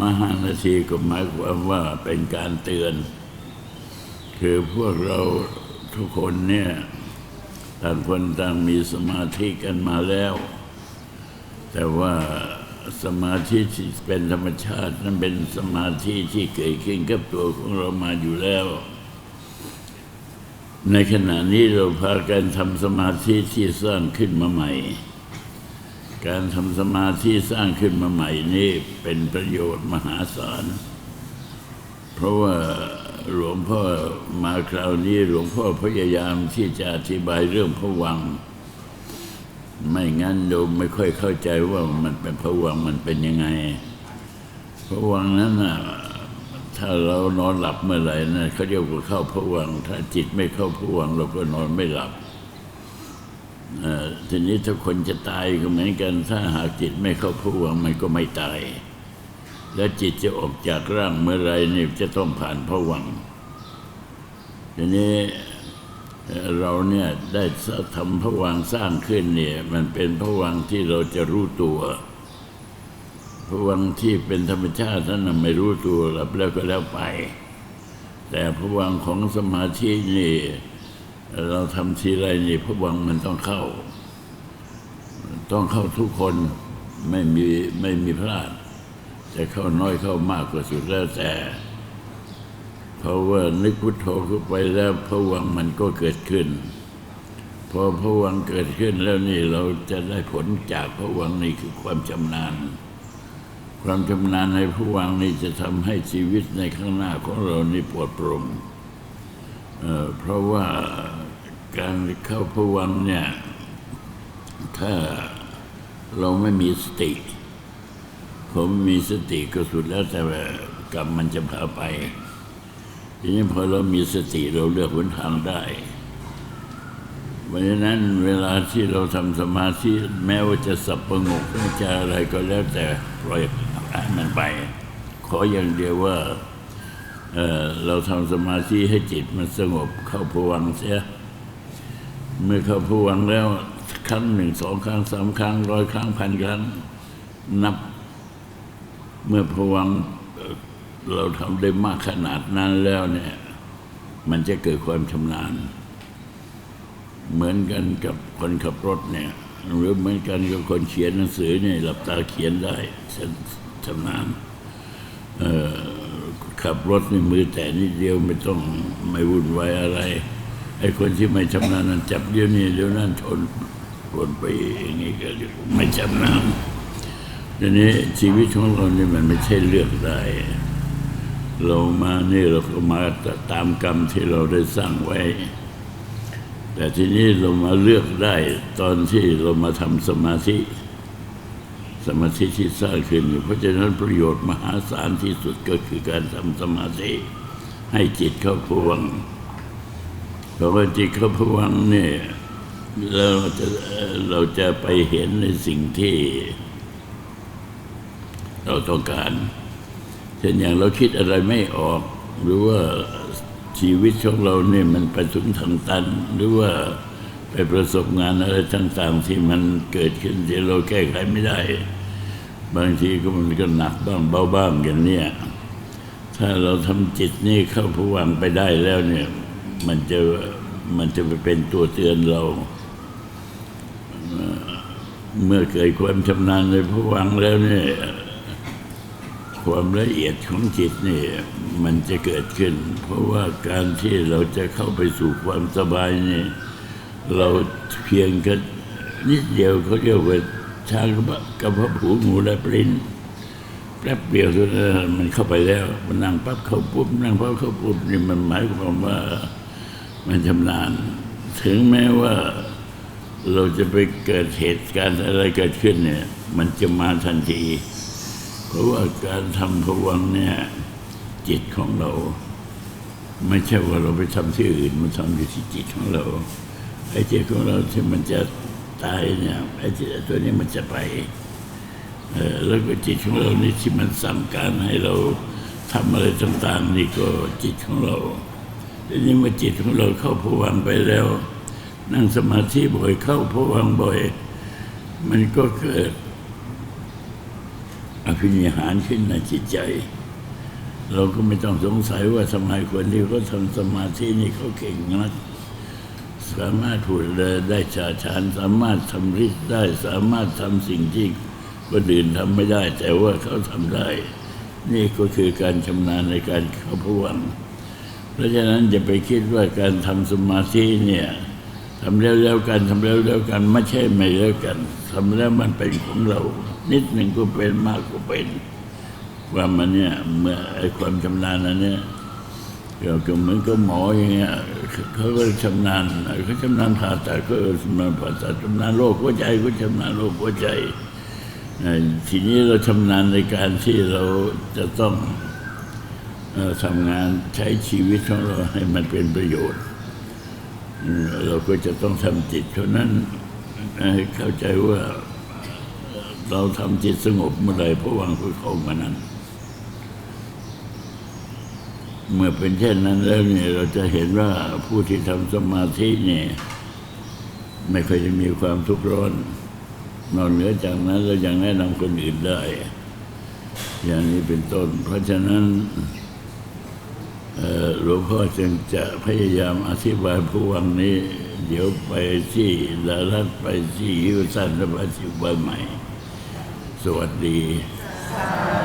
มหานาทีก็หมายความว่าเป็นการเตือน คือพวกเราทุกคนเนี่ยต่างคนต่างมีสมาธิกันมาแล้ว แต่ว่าสมาธิที่เป็นธรรมชาตินั้นเป็นสมาธิที่เกิดขึ้นกับตัวของเรามาอยู่แล้ว ในขณะนี้เราพากันทำสมาธิที่สร้างขึ้นมาใหม่ การทำสมาธิสร้างขึ้นมาใหม่นี่เป็นประโยชน์มหาศาล เพราะว่าหลวงพ่อมาคราวนี้หลวงพ่อพยายามที่จะอธิบายเรื่องพระวัง ไม่งั้นโยมไม่ค่อยเข้าใจว่ามันเป็นพระวังมันเป็นยังไงพระวังนั้นน่ะถ้าเรานอนหลับเมื่อไหร่นะเขาเรียกว่าเข้าพระวัง ถ้าจิตไม่เข้าพระวังเราก็นอนไม่หลับ ทีนี้ถ้าคนจะตายก็เหมือนกัน ถ้าหากจิตไม่เข้าพวังมันก็ไม่ตาย และจิตจะออกจากร่างเมื่อไรนี่จะต้องผ่านพวังทีนี้เราเนี่ยได้ทำพวังสร้างขึ้นเนี่ย มันเป็นพวังที่เราจะรู้ตัวพวังที่เป็นธรรมชาติท่านไม่รู้ตัวหลับแล้วก็แล้วไป แต่พวังของสมาธินี่ เราทำทีไรนี่พระวังมันต้องเข้า ต้องเข้าทุกคนไม่มีไม่มีพลาด จะเข้าน้อยเข้ามากก็สุดแล้วแต่เพราะว่านึกพุทโธเข้าไปแล้วพระวังมันก็เกิดขึ้น พอพระวังเกิดขึ้นแล้วนี่เราจะได้ผลจากพระวังนี่คือความชำนาญ ความชำนาญในพระวังนี่จะทำให้ชีวิตในข้างหน้าของเรานี่ปลอดปร่งเอ่อ เพราะว่าการเข้าพวังเนี่ย ถ้าเราไม่มีสติ ผมมีสติก็สุดแล้วแต่กรรมมันจะพาไปทีนี้พอเรามีสติเราเลือกหนทางได้เพราะฉะนั้นเวลาที่เราทำสมาธิแม้ว่าจะสับประงกไม่จะอะไรก็แล้วแต่ปล่อยให้มันไป ขออย่างเดียวว่า เเราทำสมาธิให้จิตมันสงบเข้าผวังเสีย เมื่อเข้าผวังแล้วครั้งหนึ่งสองครั้งสามครั้งร้อยครั้งพันครั้ง นับ เมื่อผวังเเราทำได้มากขนาดนั้นแล้วเนี่ย มันจะเกิดความชำนาญ เหมือนกันกับคนขับรถเนี่ย หรือเหมือนกันกับคนเขียนหนังสือเนี่ยหลับตาเขียนได้ชำนาญ ขับรถในมือแต่นิดเดียวไม่ต้องไม่วุ่นวายอะไร ไอ้คนที่ไม่ชำนาญนั้นจับเดี๋ยวนี้เดี๋ยวนั้นชนชนไปอย่างนี้ก็ไม่ชำนาญทีนี้ชีวิตของเรานี่มันไม่ใช่เลือกได้ เรามานี่เราก็มาตามกรรมที่เราได้สร้างไว้ แต่ทีนี้เรามาเลือกได้ตอนที่เรามาทำสมาธิ สมาธิที่สร้างขึ้นอยู่เพราะฉะนั้นประโยชน์มหาศาลที่สุดก็คือการทำสมาธิให้จิตเข้าพวังเพราะว่าจิตเข้าพวังเนี่ยเราจะเราจะไปเห็นในสิ่งที่ เราต้องการเช่นอย่างเราคิดอะไรไม่ออก หรือว่าชีวิตของเราเนี่ยมันไปถึงทางตัน หรือว่าไปประสบงานอะไรต่างๆที่มันเกิดขึ้นที่เราแก้ไขไม่ได้ บางทีก็มันก็หนักบ้างเบาบ้างอย่างเนี้ยถ้าเราทำจิตนี่เข้าผวังไปได้แล้วเนี่ย มันจะมันจะไปเป็นตัวเตือนเรา เมื่อเกิดความชำนาญในผวังแล้วเนี่ยความละเอียดของจิตนี่มันจะเกิดขึ้น เพราะว่าการที่เราจะเข้าไปสู่ความสบายนี่เราเพียงแค่นิดเดียวเขาเรียกว่า ช้างกับพระผูงูและปรินแป๊บเดียวเท่านมันเข้าไปแล้ว มันนั่งปั๊บเข้าปุ๊บนั่งปั๊บเข้าปุ๊บนี่มันหมายความว่ามันชำนาญ ถึงแม้ว่าเราจะไปเกิดเหตุการณ์อะไรเกิดขึ้นเนี่ย มันจะมาทันที เพราะว่าการทำผวังเนี่ย จิตของเรา ไม่ใช่ว่าเราไปทำที่อื่น มันทำอยู่ที่จิตของเราไอ้จิตของเราที่มันจะ ตายเนี่ยไอ้จิตตัวนี้มันจะไปเออแล้วก็จิตของเรานี่ที่มันสั่งการให้เราทำอะไรต่างๆนี่ก็จิตของเราทีนี้เมื่อจิตของเราเข้าผวังไปแล้ว นั่งสมาธิบ่อยเข้าผวังบ่อย มันก็เกิดอภินิหารขึ้นในจิตใจ เราก็ไม่ต้องสงสัยว่าทำไมคนที่เขาทำสมาธินี่เขาเก่งนัก สามารถพูดเลยได้ชาชานสามารถทำฤทธิ์ได้สามารถทำสิ่งที่คนอื่นทำไม่ได้ แต่ว่าเขาทำได้ นี่ก็คือการชำนาญในการเข้าพวัง เพราะฉะนั้นอย่าไปคิดว่าการทำสมาธิเนี่ยทำแล้วแล้วกันทำแล้วแล้วกันไม่ใช่ไม่แล้วกันทำแล้วมันเป็นของเรา นิดหนึ่งก็เป็นมากก็เป็น ว่ามันเนี่ยเมื่อไอความชำนาญอันเนี้ย เราก็เหมือนกับหมออย่างเงี้ยเขาก็ชำนาญเขาชำนาญผ่าตัดก็ชำนาญผ่าตัดชำนาญโรคหัวใจก็ชำนาญโรคหัวใจทีนี้เราชำนาญในการที่เราจะต้องทำงานใช้ชีวิตของเราให้มันเป็นประโยชน์ เราก็จะต้องทำจิตเท่านั้นให้เข้าใจว่าเราทำจิตสงบเมื่อไรพระวังคือเข้ามานั้น เมื่อเป็นเช่นนั้นแล้วเนี่ยเราจะเห็นว่าผู้ที่ทำสมาธิเนี่ยไม่เคยจะมีความทุกข์ร้อน นอกเหนือจากนั้นเรายังแนะนำคนอื่นได้ อย่างนี้เป็นต้น เพราะฉะนั้นหลวงพ่อจึงจะพยายามอธิบายผู้วังนี้ เดี๋ยวไปที่ดารัตไปที่ฮิวสันและไปที่ใบใหม่ สวัสดีส